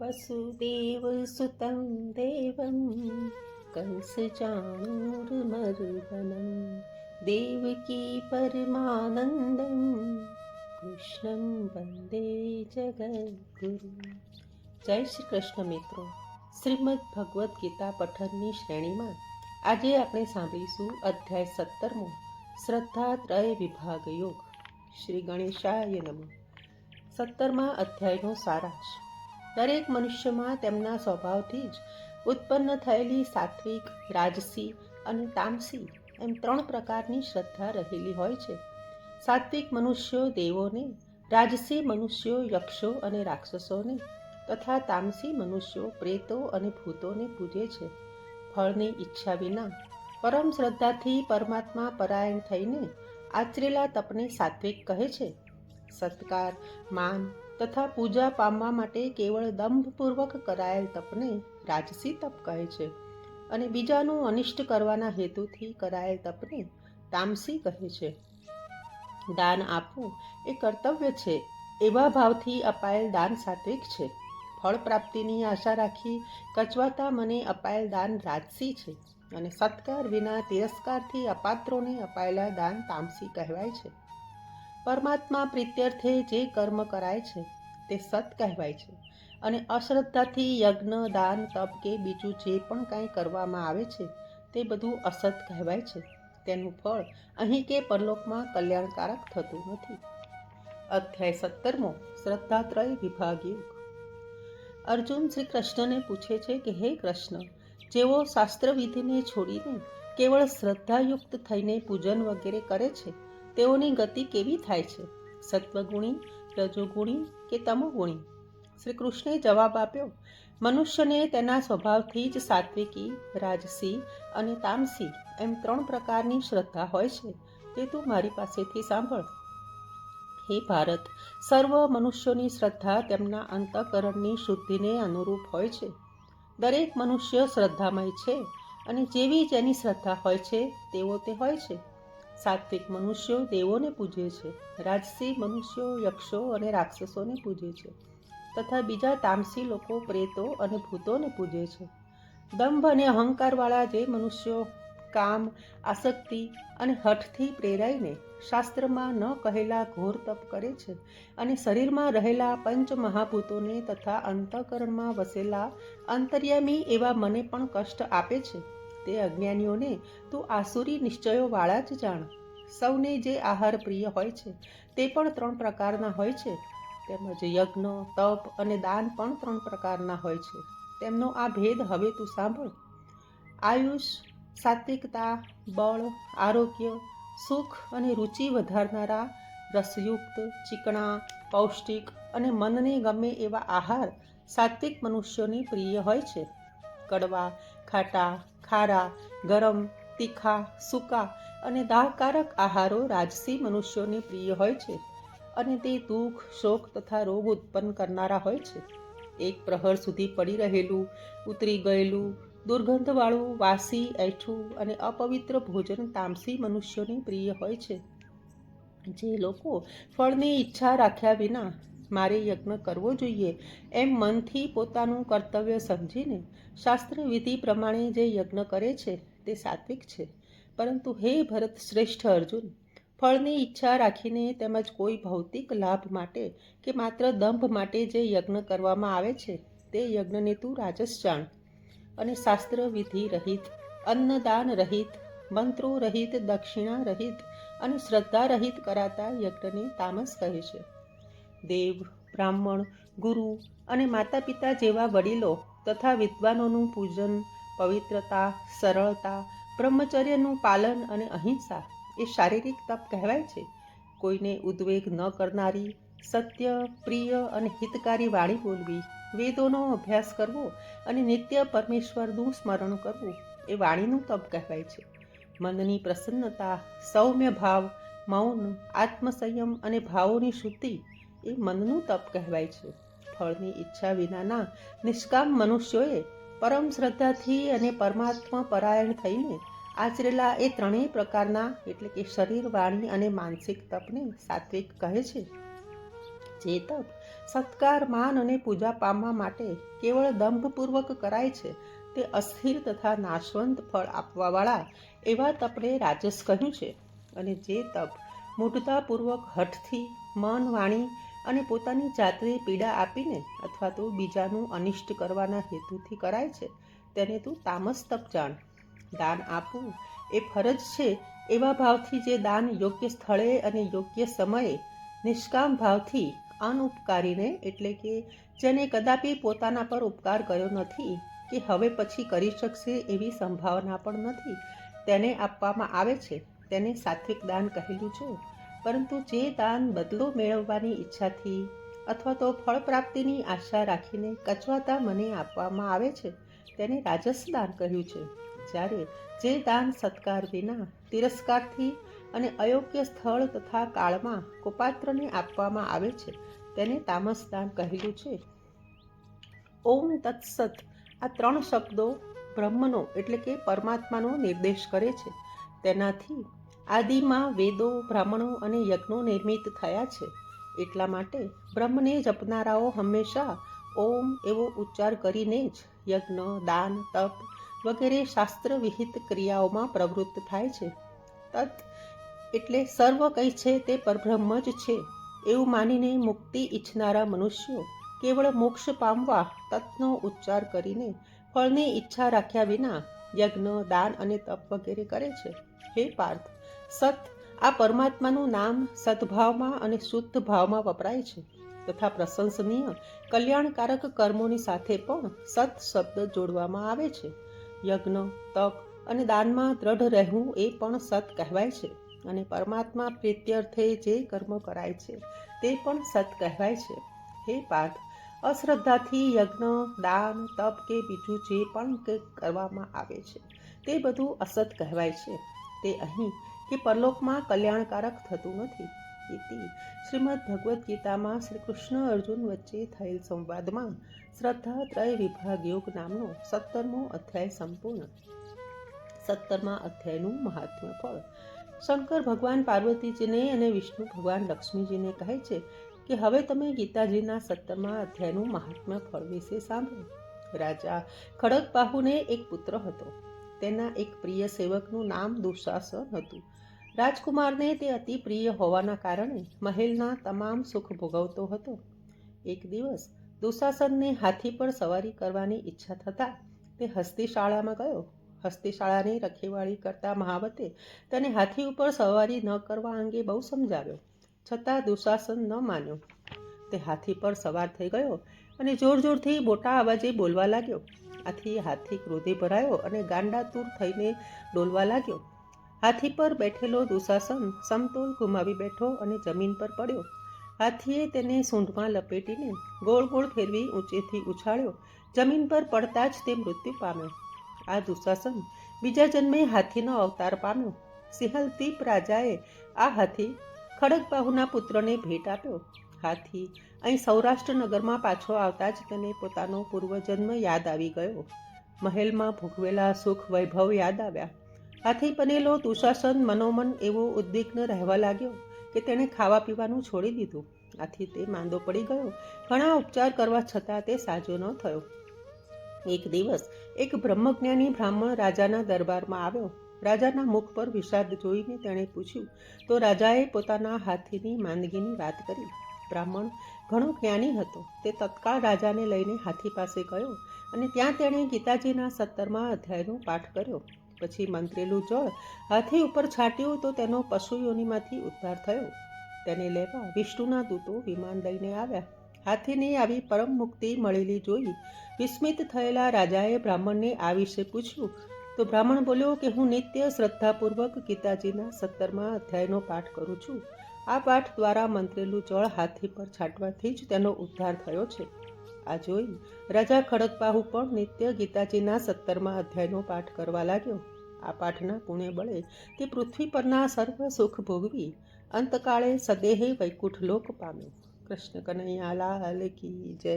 वसुदेवसुतं देवं कंसचाणूरमर्दनं देवकी परमानन्दं કૃષ્ણં વંદે જગદગુરુ જય શ્રી કૃષ્ણ મિત્રો શ્રીમદ ભગવદ્ ગીતા પઠનની શ્રેણીમાં આજે આપણે સાંભળીશું અધ્યાય સત્તરમો શ્રદ્ધા ત્રય વિભાગ યોગ શ્રી ગણેશાય નમઃ સત્તરમા અધ્યાયનો સારાંશ દરેક મનુષ્યમાં તેમના સ્વભાવથી જ ઉત્પન્ન થયેલી સાત્વિક, રાજસી અને તામસી એમ ત્રણ પ્રકારની શ્રદ્ધા રહેલી હોય છે. સાત્વિક મનુષ્યો દેવોને, રાજસી મનુષ્યો યક્ષો અને રાક્ષસોને તથા તામસી મનુષ્યો પ્રેતો અને ભૂતોને પૂજે છે. ફળની ઈચ્છા વિના પરમ શ્રદ્ધાથી પરમાત્મા પરાયણ થઈને આચરેલા તપને સાત્વિક કહે છે. સત્કાર, માન તથા પૂજા પામવા માટે કેવળ દંભપૂર્વક કરાયેલ તપને રાજસી તપ કહે છે અને બીજાનું અનિષ્ટ કરવાના હેતુથી કરાયેલ તપને તામસી કહે છે. દાન આપવું એ કર્તવ્ય છે, એવા ભાવથી અપાયેલ દાન સાત્વિક છે. ફળ પ્રાપ્તિની આશા રાખી કચવાતા મને અપાયેલ દાન રાજસી છે અને સત્કાર વિના તિરસ્કારથી અપાત્રોને અપાયેલા દાન તામસી કહેવાય છે. પરમાત્મા પ્રીત્યર્થે જે કર્મ કરાય છે, તે સત કહેવાય છે. અને અશ્રદ્ધાથી યજ્ઞ, દાન, તપ કે બીજું જે પણ કાંઈ કરવામાં આવે છે, તે બધું અસત કહેવાય છે. તેનું ફળ અહીં કે પરલોકમાં કલ્યાણકારક થતું નથી. અધ્યાય સત્તરમો, શ્રદ્ધાત્રય વિભાગ યુગ. અર્જુન શ્રી કૃષ્ણને પૂછે છે કે, હે કૃષ્ણ, જેઓ શાસ્ત્રવિધિને છોડીને કેવળ શ્રદ્ધાયુક્ત થઈને પૂજન વગેરે કરે છે તેઓની ગતિ કેવી થાય છે? સત્વગુણી, રજોગુણી કે તમોગુણી? શ્રી કૃષ્ણે જવાબ આપ્યો, મનુષ્યને તેના સ્વભાવથી જ સાત્વિકી, રાજસી અને તામસી એમ ત્રણ પ્રકારની શ્રદ્ધા હોય છે, તે તું મારી પાસેથી સાંભળ. હે ભારત, સર્વ મનુષ્યોની શ્રદ્ધા તેમના અંતઃકરણની શુદ્ધિને અનુરૂપ હોય છે. દરેક મનુષ્ય શ્રદ્ધામય છે અને જેવી જેની શ્રદ્ધા હોય છે તેવો તે હોય છે. સાત્વિક મનુષ્યો દેવોને પૂજે છે, રાજસી મનુષ્યો, યક્ષો અને રાક્ષસોને પૂજે છે, તથા બીજા તામસી લોકો, પ્રેતો અને ભૂતોને પૂજે છે. દંભ અને અહંકારવાળા જે મનુષ્યો કામ, આસક્તિ અને હઠથી પ્રેરાઈને શાસ્ત્રમાં ન કહેલા ઘોર તપ કરે છે અને શરીરમાં રહેલા પંચ મહાભૂતોને તથા અંતઃકરણમાં વસેલા અંતર્યામી એવા મને પણ કષ્ટ આપે છે તે અજ્ઞાનીઓને તું આસુરી નિશ્ચયોવાળા જ જાણ. સૌને જે આહાર પ્રિય હોય છે, તે પણ ત્રણ પ્રકારના હોય છે. તેમજ યજ્ઞ, તપ અને દાન પણ ત્રણ પ્રકારના હોય છે. તેમનો આ ભેદ હવે તું સાંભળ. આયુષ, સાત્વિકતા, બળ, આરોગ્ય, સુખ અને રુચિ વધારનારા, રસયુક્ત, ચીકણા, પૌષ્ટિક અને મનને ગમે એવા આહાર સાત્વિક મનુષ્યોની પ્રિય હોય છે. કડવા, ખાટા ખારા, ગરમ, તીખા, સૂકા અને દાહકારક આહારો રાજસી મનુષ્યોને પ્રિય હોય છે અને તે દુઃખ, શોક તથા રોગ ઉત્પન્ન કરનારા હોય છે. એક પ્રહર સુધી પડી રહેલું, ઉતરી ગયેલું, દુર્ગંધવાળું, વાસી, એઠું અને અપવિત્ર ભોજન તામસી મનુષ્યોને પ્રિય હોય છે. જે લોકો ફળની ઈચ્છા રાખ્યા વિના મારે યજ્ઞ કરવો જોઈએ એમ મનથી પોતાનું કર્તવ્ય સમજીને શાસ્ત્ર વિધિ પ્રમાણે જે યજ્ઞ કરે છે તે સાત્વિક છે. પરંતુ હે ભરત શ્રેષ્ઠ અર્જુન, ફળની ઈચ્છા રાખીને તેમજ કોઈ ભૌતિક લાભ માટે કે માત્ર દંભ માટે જે યજ્ઞ કરવામાં આવે છે તે યજ્ઞને તું રાજસ જાણ. અને શાસ્ત્ર વિધિ રહિત, અન્નદાન રહિત, મંત્રો રહિત, દક્ષિણા રહિત અને શ્રદ્ધા રહિત કરાતા યજ્ઞને તામસ કહે છે. દેવ, બ્રાહ્મણ, ગુરુ અને માતા પિતા જેવા વડીલો તથા વિદ્વાનોનું પૂજન, પવિત્રતા, સરળતા, બ્રહ્મચર્યનું પાલન અને અહિંસા એ શારીરિક તપ કહેવાય છે. કોઈને ઉદ્વેગ ન કરનારી, સત્ય, પ્રિય અને હિતકારી વાણી બોલવી, વેદોનો અભ્યાસ કરવો અને નિત્ય પરમેશ્વરનું સ્મરણ કરવું એ વાણીનું તપ કહેવાય છે. મનની પ્રસન્નતા, સૌમ્ય ભાવ, મૌન, આત્મસંયમ અને ભાવોની શુદ્ધિ એ મનનું તપ કહેવાય છે. ફળની ઈચ્છા વિનાના નિષ્કામ મનુષ્યોએ પરમ શ્રદ્ધાથી અને પરમાત્મા પરાયણ થઈને આચરેલા એ ત્રણેય પ્રકારના એટલે કે શરીર, વાણી અને માનસિક તપને સાત્વિક કહે છે. જે તપ સત્કાર, માન અને પૂજા પામવા માટે કેવળ દંભપૂર્વક કરાય છે, તે અસ્થિર તથા નાશવંત ફળ આપવાવાળા એવા તપને રાજસ કહ્યું છે. અને જે તપ મૂઢતાપૂર્વક હઠથી, મન, વાણી અને પોતાની જાતને પીડા આપીને અથવા તો બીજાનું અનિષ્ટ કરવાના હેતુથી કરાય છે, તેને તું તામસ તપ જાણ. દાન આપવું એ ફરજ છે, એવા ભાવથી જે દાન યોગ્ય સ્થળે અને યોગ્ય સમયે, નિષ્કામ ભાવથી અનઉપકારીને એટલે કે જેને કદાપી પોતાના પર ઉપકાર કર્યો નથી, કે હવે પછી કરી શકશે એવી સંભાવના પણ નથી, તેને આપવામાં આવે છે. તેને સાત્વિક દાન કહેલું છે. પરંતુ જે દાન બદલો મેળવવાની ઈચ્છાથી અથવા તો ફળ પ્રાપ્તિની આશા રાખીને કચવાતા મને આપવામાં આવે છે, તેને રાજસ દાન કહ્યું છે. જ્યારે જે દાન સત્કાર વિના, તિરસ્કારથી અને અયોગ્ય સ્થળ તથા કાળમાં કુપાત્રને આપવામાં આવે છે, તેને તામસ દાન કહેલું છે. ઓમ તત્સત. આ ત્રણ શબ્દો બ્રહ્મનો એટલે કે પરમાત્માનો નિર્દેશ કરે છે. તેનાથી આદિમાં વેદો, બ્રાહ્મણો અને યજ્ઞો નિર્મિત થયા છે. એટલા માટે બ્રહ્મને જપનારાઓ હંમેશા ઓમ એવો ઉચ્ચાર કરીને જ યજ્ઞ, દાન, તપ વગેરે શાસ્ત્ર વિહિત ક્રિયાઓમાં પ્રવૃત્ત થાય છે. તત એટલે સર્વ કંઈ છે તે પરબ્રહ્મ જ છે. એવું માનીને મુક્તિ ઈચ્છનારા મનુષ્યો કેવળ મોક્ષ પામવા તત્નો ઉચ્ચાર કરીને ફળની ઈચ્છા રાખ્યા વિના યજ્ઞ, દાન અને તપ વગેરે કરે છે. હે પાર્થ સત, આ પરમાત્માનું નામ સદભાવમાં અને શુદ્ધ ભાવમાં વપરાય છે તથા પ્રશંસનીય, કલ્યાણકારક કર્મોની સાથે પણ સત શબ્દ જોડવામાં આવે છે. યજ્ઞ, તપ અને દાનમાં દ્રઢ રહેવું એ પણ સત કહેવાય છે અને પરમાત્મા પ્રીત્યર્થે જે કર્મ કરાય છે તે પણ સત કહેવાય છે. હે પાર્થ, અશ્રદ્ધાથી યજ્ઞ, દાન, તપ કે બીજું જે પણ કરવામાં આવે છે તે બધું અસત કહેવાય છે. તે અહીં કે પરલોકમાં કલ્યાણકારક થતું નથી. ઇતિ શ્રીમદ ભગવદ્ ગીતામાં શ્રી કૃષ્ણ અર્જુન વચ્ચે થયેલ સંવાદમાં શ્રદ્ધા ત્રય વિભાગ યોગ નામનો સત્તરમો અધ્યાય સંપૂર્ણ. સત્તરમા અધ્યાયનું મહાત્મ્ય ફળ. શંકર ભગવાન પાર્વતીજીને અને વિષ્ણુ ભગવાન લક્ષ્મીજીને કહે છે કે, હવે તમે ગીતાજીના સત્તરમા અધ્યાયનું મહાત્મ્ય ફળ વિશે સાંભળો. રાજા ખડગબાહુને એક પુત્ર હતો. તેના એક પ્રિય સેવકનું નામ દુશાસન હતું. રાજકુમારને તે અતિ પ્રિય હોવાના કારણે મહેલના તમામ સુખ ભોગવતો હતો. એક દિવસ દુશાસનને હાથી પર સવારી કરવાની ઈચ્છા થતાં તે હસ્તીશાળામાં ગયો. હસ્તીશાળાની રખેવાળી કરતા મહાવતે તેને હાથી ઉપર સવારી ન કરવા અંગે બહુ સમજાવ્યો, છતાં દુશાસન ન માન્યો. તે હાથી પર સવાર થઈ ગયો અને જોર જોરથી મોટા અવાજે બોલવા લાગ્યો. આથી હાથી ક્રોધે ભરાયો અને ગાંડાતુર થઈને ડોલવા લાગ્યો. હાથી પર બેઠેલો દુશાસન સમતોલ ગુમાવી બેઠો અને જમીન પર પડ્યો. હાથીએ તેને સૂંઢમાં લપેટીને ગોળ ગોળ ફેરવી ઊંચેથી ઉછાળ્યો. જમીન પર પડતા જ તે મૃત્યુ પામ્યો. આ દુશાસન બીજા જન્મે હાથીનો અવતાર પામ્યો. સિંહલદીપ રાજાએ આ હાથી ખડગબાહુના પુત્રને ભેટ આપ્યો. હાથી અહીં સૌરાષ્ટ્ર નગરમાં પાછો આવતા જ તેને પોતાનો પૂર્વજન્મ યાદ આવી ગયો. મહેલમાં ભોગવેલા સુખ વૈભવ યાદ આવ્યા. હાથી બનેલો તુષાસન મનોમન એવો ઉદ્વિગ્ન રહેવા લાગ્યો કે તેણે ખાવા પીવાનું છોડી દીધું. આથી તે માંદો પડી ગયો. ઘણા ઉપચાર કરવા છતાં તે સાજો ન થયો. એક દિવસ એક બ્રહ્મજ્ઞાની બ્રાહ્મણ રાજાના દરબારમાં આવ્યો. રાજાના મુખ પર વિષાદ જોઈને તેણે પૂછ્યું, તો રાજાએ પોતાના હાથીની માંદગીની વાત કરી? બ્રાહ્મણ ઘણો જ્ઞાની હતો. તે તત્કાળ રાજાને લઈને હાથી પાસે ગયો અને ત્યાં તેણે ગીતાજીના સત્તરમાં અધ્યાયનો પાઠ કર્યો. પછી મંત્રેલું જળ હાથી ઉપર છાંટ્યું તો તેનો પશુ યોનિમાંથી ઉદ્ધાર થયો. તેને લેવા વિષ્ણુના દૂતો વિમાન લઈને આવ્યા. હાથીની આવી પરમ મુક્તિ મળેલી જોઈ વિસ્મિત થયેલા રાજાએ બ્રાહ્મણને આ વિશે પૂછ્યું. તો બ્રાહ્મણ બોલ્યો કે હું નિત્ય શ્રદ્ધાપૂર્વક ગીતાજીના સત્તરમા અધ્યાયનો પાઠ કરું છું. આ પાઠ દ્વારા મંત્રેલું જળ હાથી પર છાંટવાથી જ તેનો ઉદ્ધાર થયો છે. આ જોઈ રાજા ખડકબાહુ પણ નિત્ય ગીતાજીના સત્તરમા અધ્યાયનો પાઠ કરવા લાગ્યો. આ પાઠના પુણે બળે તે પૃથ્વી પરના સર્વ સુખ ભોગવી અંતકાળે સદેહે વૈકુંઠ લોક પામ્યો. કૃષ્ણ કનૈયા લાલ કી જય.